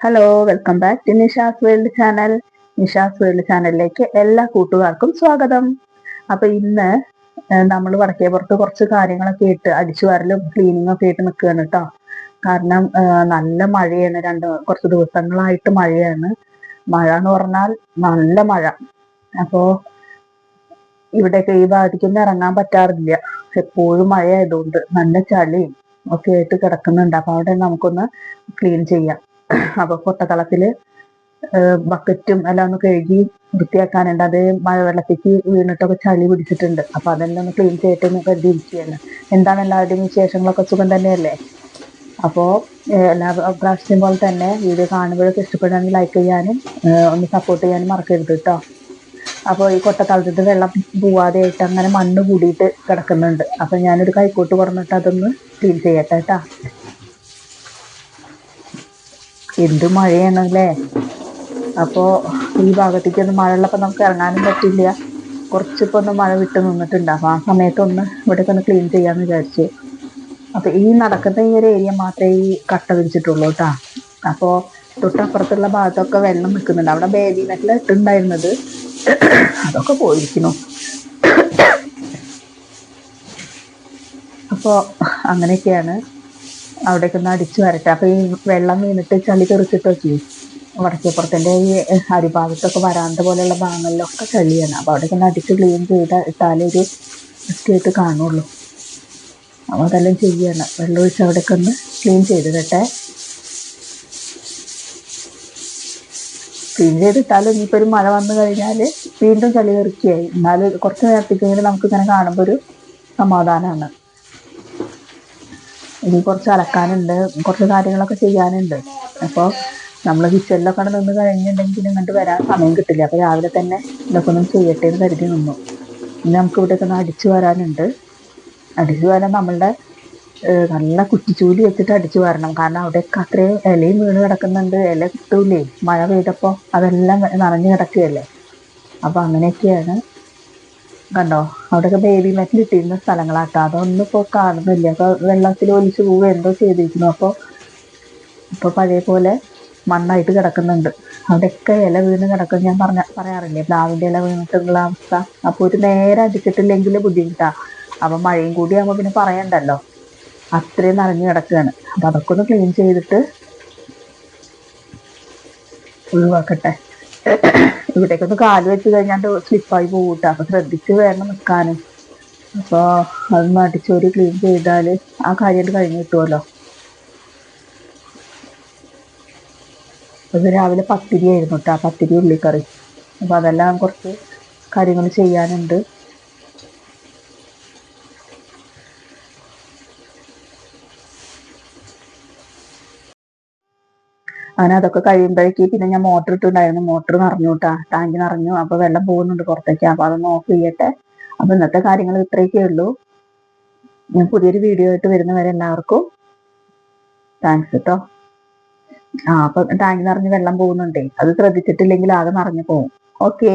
Hello welcome back to Nisha's world channel Nisha's world ചാനലിലേക്ക് എല്ലാ കൂട്ടുകാർക്കും സ്വാഗതം. അപ്പൊ ഇന്ന് നമ്മൾ വടക്കേ പുറത്ത് കുറച്ച് കാര്യങ്ങളൊക്കെ ഇട്ട് അടിച്ചു വരലും ക്ലീനിങ് ഒക്കെ ഇട്ട് നിൽക്കുകയാണ് കേട്ടോ കാരണം നല്ല മഴയാണ്. രണ്ട് കുറച്ച് ദിവസങ്ങളായിട്ട് മഴയാണ്. മഴ എന്ന് പറഞ്ഞാൽ നല്ല മഴ. അപ്പോ ഇവിടെയൊക്കെ ഈ ഭാഗത്തേക്കൊന്നും ഇറങ്ങാൻ പറ്റാറില്ല. എപ്പോഴും മഴ ആയതുകൊണ്ട് നല്ല ചളിയും ഒക്കെ ആയിട്ട് കിടക്കുന്നുണ്ട്. അപ്പൊ അവിടെ നമുക്കൊന്ന് ക്ലീൻ ചെയ്യാം. അപ്പൊ പൊട്ടക്കളത്തിൽ ബക്കറ്റും എല്ലാം ഒന്ന് കഴുകി വൃത്തിയാക്കാനുണ്ട്. അത് മഴവെള്ളത്തേക്ക് വീണിട്ടൊക്കെ ചളി പിടിച്ചിട്ടുണ്ട്. അപ്പൊ അതെല്ലാം ഒന്ന് ക്ലീൻ ചെയ്തിട്ട് കരുതിയിരിക്കുകയാണ് എന്താണ് എല്ലാവരുടെയും വിശേഷങ്ങളൊക്കെ? സുഖം തന്നെയല്ലേ? അപ്പോ എല്ലാ പ്രാവശ്യം പോലെ തന്നെ വീഡിയോ കാണുമ്പോഴൊക്കെ ഇഷ്ടപ്പെടുകയാണെങ്കിൽ ലൈക്ക് ചെയ്യാനും ഒന്ന് സപ്പോർട്ട് ചെയ്യാനും മറക്കരുത് കേട്ടോ. അപ്പോൾ ഈ കൊട്ടത്തളത്തിട്ട് വെള്ളം പോവാതെ ആയിട്ട് അങ്ങനെ മണ്ണ് കൂടിയിട്ട് കിടക്കുന്നുണ്ട്. അപ്പൊ ഞാനൊരു കൈക്കോട്ട് പറഞ്ഞിട്ട് അതൊന്ന് ക്ലീൻ ചെയ്യട്ടെ കേട്ടാ. എന്ത് മഴയാണല്ലേ? അപ്പോൾ ഈ ഭാഗത്തേക്കൊന്നും മഴയുള്ളപ്പോൾ നമുക്ക് ഇറങ്ങാനും പറ്റില്ല. കുറച്ചിപ്പോൾ ഒന്ന് മഴ വിട്ട് നിന്നിട്ടുണ്ട്. അപ്പോൾ ആ സമയത്തൊന്ന് ഇവിടെയൊക്കെ ഒന്ന് ക്ലീൻ ചെയ്യാമെന്ന് വിചാരിച്ചു. അപ്പോൾ ഈ നടക്കുന്ന ഈ ഒരു ഏരിയ മാത്രമേ ഈ കട്ട വിരിച്ചിട്ടുള്ളൂ കേട്ടോ അപ്പോൾ തൊട്ടപ്പുറത്തുള്ള ഭാഗത്തൊക്കെ വെള്ളം നിൽക്കുന്നുണ്ട്. അവിടെ ബേബി നെറ്റിൽ ഇട്ടുണ്ടായിരുന്നത് അതൊക്കെ പോയിരിക്കുന്നു. അപ്പോൾ അങ്ങനെയൊക്കെയാണ്. അവിടേക്ക് ഒന്ന് അടിച്ചു വരട്ടെ. അപ്പോൾ ഈ വെള്ളം വീണിട്ട് ചളി തെറിച്ചിട്ടൊക്കെ വടക്കേപ്പുറത്തിന്റെ ഈ അരിഭാഗത്തൊക്കെ വരാന്ത പോലെയുള്ള ഭാഗങ്ങളിലൊക്കെ ചളിയാണ്. അപ്പോൾ അവിടേക്ക് ഒന്ന് അടിച്ച് ക്ലീൻ ചെയ്ത ഇട്ടാലേ ഒരു വൃത്തിയായിട്ട് കാണുള്ളൂ. അപ്പോൾ അതെല്ലാം ചെയ്യാണ്. വെള്ളം ഒഴിച്ച് അവിടേക്ക് ഒന്ന് ക്ലീൻ ചെയ്ത് കേട്ടെ ക്ലീൻ ചെയ്തിട്ടാലും ഇനിയിപ്പോൾ ഒരു മഴ വന്നു കഴിഞ്ഞാൽ വീണ്ടും ചളി തെറിക്കുകയായി. എന്നാലും കുറച്ച് നേരത്തേക്കെങ്കിലും നമുക്ക് ഇങ്ങനെ കാണുമ്പോൾ ഒരു സമാധാനമാണ് ഇനി കുറച്ച് അലക്കാനുണ്ട്. കുറച്ച് കാര്യങ്ങളൊക്കെ ചെയ്യാനുണ്ട്. അപ്പോൾ നമ്മൾ കിച്ചണിലൊക്കെ നിന്ന് കഴിഞ്ഞിട്ടുണ്ടെങ്കിൽ ഇങ്ങോട്ട് വരാൻ സമയം കിട്ടില്ല. അപ്പോൾ രാവിലെ തന്നെ ഇതൊക്കെ ഒന്നും ചെയ്യട്ടെ എന്ന് കരുതി നിന്നു. ഇനി നമുക്ക് ഇവിടെയൊക്കെ ഒന്ന് അടിച്ചു വരാനുണ്ട്. അടിച്ചു വരാൻ നമ്മളുടെ നല്ല കുറ്റിച്ചൂലി വെച്ചിട്ട് അടിച്ചു വരണം. കാരണം അവിടെയൊക്കെ അത്രയും ഇലയും വീണ് കിടക്കുന്നുണ്ട്. ഇല കിട്ടൂലേ? മഴ പെയ്തപ്പോൾ അതെല്ലാം നിറഞ്ഞു കിടക്കുകയല്ലേ? അപ്പോൾ അങ്ങനെയൊക്കെയാണ് കണ്ടോ? അവിടെയൊക്കെ ബേബി മെറ്റൽ ഇട്ടിരുന്ന സ്ഥലങ്ങളാട്ടോ. അതൊന്നും ഇപ്പോൾ കാണുന്നില്ല. അപ്പോൾ വെള്ളത്തിൽ ഒലിച്ചു പോവുക എന്തോ ചെയ്തിരിക്കുന്നു. അപ്പോൾ ഇപ്പോൾ പഴയ പോലെ മണ്ണായിട്ട് കിടക്കുന്നുണ്ട്. അവിടെയൊക്കെ ഇല വീണ് കിടക്കും. ഞാൻ പറഞ്ഞ പറയാറില്ലേ? പ്ലാവിന്റെ ഇല വീണിട്ടുള്ള അവസ്ഥ. അപ്പോൾ ഒരു നേരെ അടിച്ചിട്ടില്ലെങ്കിൽ ബുദ്ധിമുട്ടാണ് അപ്പം മഴയും കൂടി പിന്നെ പറയണ്ടല്ലോ. അത്രയും നിറഞ്ഞു കിടക്കുകയാണ്. അപ്പം അതൊക്കെ ഒന്ന് ക്ലീൻ ചെയ്തിട്ട് ഒഴിവാക്കട്ടെ. ഇവിടേക്കൊന്ന് കാൽ വെച്ച് കഴിഞ്ഞാൽ സ്ലിപ്പായി പോകും കേട്ടോ അപ്പോൾ ശ്രദ്ധിച്ച് വേണം നിൽക്കാനും അപ്പോൾ അത് മടിച്ചോരി ക്ലീൻ ചെയ്താൽ ആ കാര്യം കഴിഞ്ഞ് കിട്ടുമല്ലോ അപ്പൊ രാവിലെ പത്തിരി ആയിരുന്നു കേട്ടോ പത്തിരി ഉള്ളിക്കറി. അപ്പോൾ അതെല്ലാം കുറച്ച് കാര്യങ്ങൾ ചെയ്യാനുണ്ട്. അങ്ങനെ അതൊക്കെ കഴിയുമ്പോഴേക്ക് പിന്നെ ഞാൻ മോട്ടർ ഇട്ടുണ്ടായിരുന്നു. മോട്ടർ നിറഞ്ഞു കേട്ടാ ടാങ്ക് നിറഞ്ഞു. അപ്പോൾ വെള്ളം പോകുന്നുണ്ട് പുറത്തേക്ക്. അപ്പോൾ അതൊന്ന് ഓഫ് ചെയ്യട്ടെ. അപ്പോൾ ഇന്നത്തെ കാര്യങ്ങൾ ഇത്രയൊക്കെ ഉള്ളൂ. ഞാൻ പുതിയൊരു വീഡിയോ ആയിട്ട് വരുന്നവരെ എല്ലാവർക്കും താങ്ക്സ് കേട്ടോ ആ അപ്പൊ ടാങ്ക് നിറഞ്ഞ് വെള്ളം പോകുന്നുണ്ടേ. അത് ശ്രദ്ധിച്ചിട്ടില്ലെങ്കിൽ ആകെ നിറഞ്ഞു പോകും ഓക്കേ